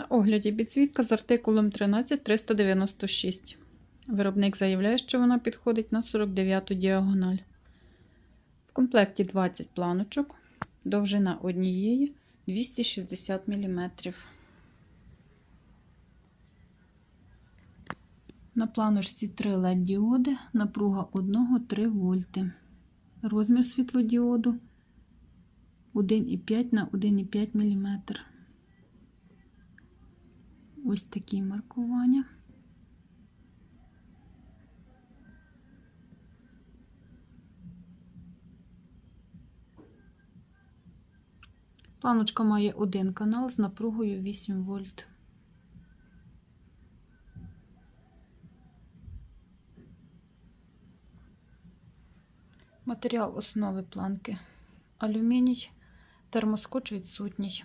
На огляді підсвітка з артикулом 13396. Виробник заявляє, що вона підходить на 49 діагональ. В комплекті 20 планочок, довжина однієї 260 мм. На планочці 3 LED діоди, напруга 1 3 вольти. Розмір світлодіоду 1,5 на 1,5 мм. Ось такі маркування. Планочка має один канал з напругою 8 вольт. Матеріал основи планки алюміній, термоскоч відсутній.